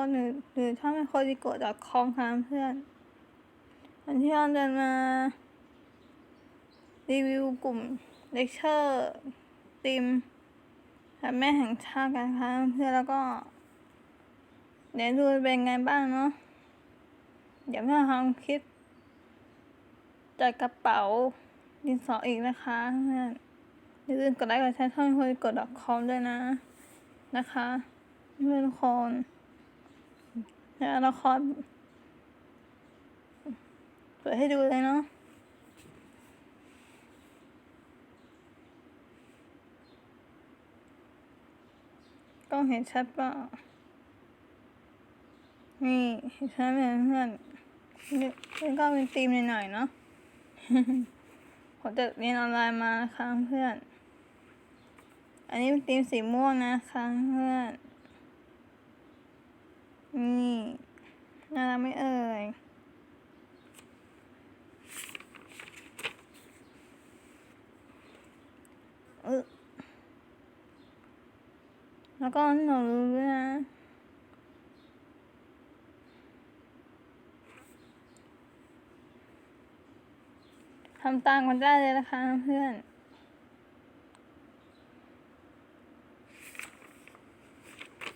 ช่องไมโครดิโกะดอทคอมค่ะเพื่อน วันที่เราจะมา รีวิวกลุ่มเลคเชอร์ติมและแม่แห่งชาติกันค่ะเพื่อนแล้วก็เดี๋ยวดูเป็นไงบ้างเนาะอย่าเพิ่งทำคลิปจัดกระเป๋าดินสออีกนะคะเพื่อนอย่าลืมกดไลค์กดแชร์ช่องคุยกดดอทคอมด้วยนะนะคะเพื่อนคน แล้วละครเปิดให้ดูเลยเนาะกล้องเห็นชัดเปล่านี่เห็นชัดไหมเพื่อนนี่นี่ก็เป็นธีมหน่อยๆเนาะผมจะเรียนออนไลน์มานะคะเพื่อน อันนี้เป็นธีมสีม่วงนะคะเพื่อน นี่น่ารักไม่เอ่ยเออแล้วก็หนูรู้ด้วยนะทำตามกันได้เลยนะคะเพื่อน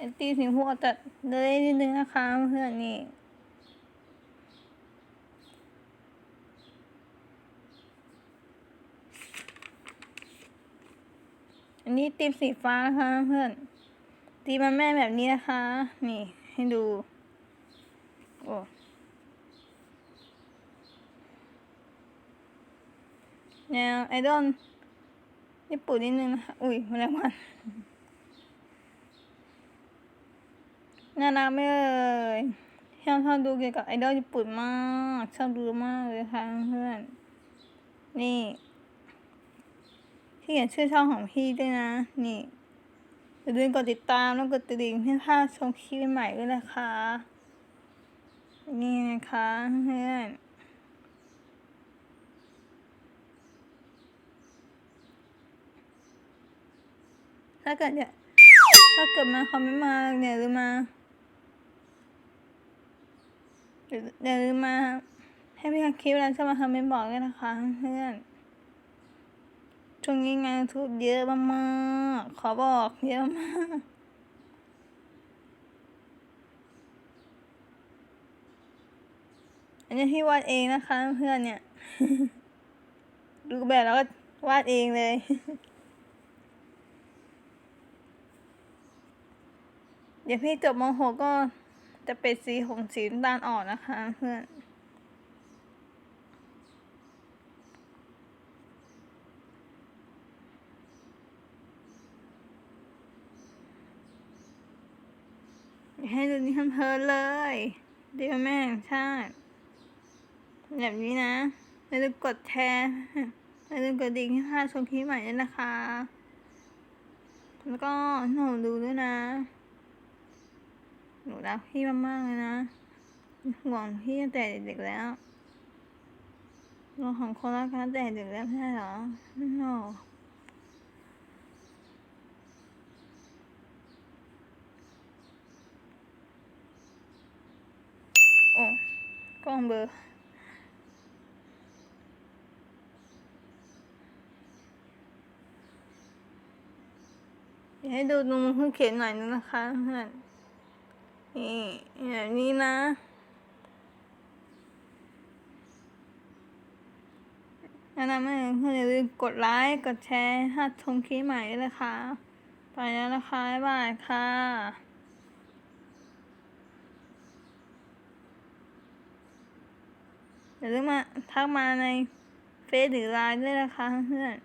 ไอตีสีหัวตัดเลยนิดนึงนะคะเพื่อนนี่อันนี้ตีมสีฟ้านะคะเพื่อนตีมาแม่แบบนี้นะคะ นี่ให้ดู โอ้แนวไอดอลญี่ปุ่นนิดนึงนะคะ อุ้ยแมลงวัน น่ารักไม่เอ่ยชอบชอบดูเกี่ยวกับไอดอลญี่ปุ่นมาก ชอบดูมากเลยค่ะเพื่อนนี่ ที่เขียนชื่อช่องของพี่ด้วยนะ นี่อย่าลืมกดติดตามแล้วกดกระดิ่งเพื่อพลาดชมคลิปใหม่ด้วยนะคะ นี่นะคะเพื่อนถ้าเกิดเนี่ยถ้าเกิดมาคอมเมนต์มาเนี่ยหรือมา เดี๋ยวหรือมาให้พี่คลิปแล้วจะมาคอมเมนต์บอกด้วยนะคะเพื่อนช่วงนี้งานทุกเยอะมากๆขอบอกเยอะมากอันนี้ที่วาดเองนะคะ เพื่อนเนี่ย ดูแบบแล้วก็วาดเองเลย เดี๋ยวพี่จบม .6 ก็ จะเป็นสีของสีน้ำตาลอ่อนนะคะเพื่อนให้ดูนี่เพลินเลย เดี๋ยวแม่แห่งชาติแบบนี้นะอย่าลืมกดแชร์อย่าลืมกดดิ่งให้พลาดชมคลิปใหม่ด้วยนะคะ แล้วก็หนูดูด้วยนะ หนูรักพี่มากๆเลยนะห่วงพี่ตั้งแต่เด็กๆแล้วเราของคนรักกันแต่เด็กแล้วไม่ใช่เหรอไม่หรอกโอ้กล้องเบอร์เดี๋ยวให้ดูตรงมือเขียนหน่อยนึงนะคะเพื่อน นี่แบบนี้นะแนะนำให้เพื่อนอย่าลืมกดไลค์ กดแชร์ถ้าชมคลิปใหม่ด้วยนะคะ ไปแล้วนะคะบ๊ายบายค่ะอย่าลืมมาทักมาในเฟซหรือไลน์ด้วยนะคะเพื่อน